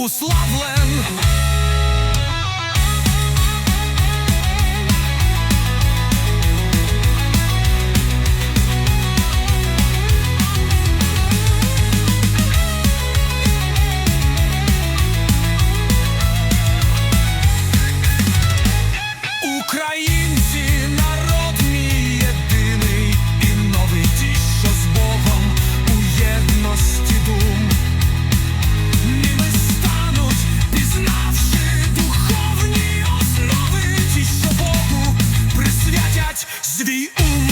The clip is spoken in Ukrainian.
уславлен. Dać z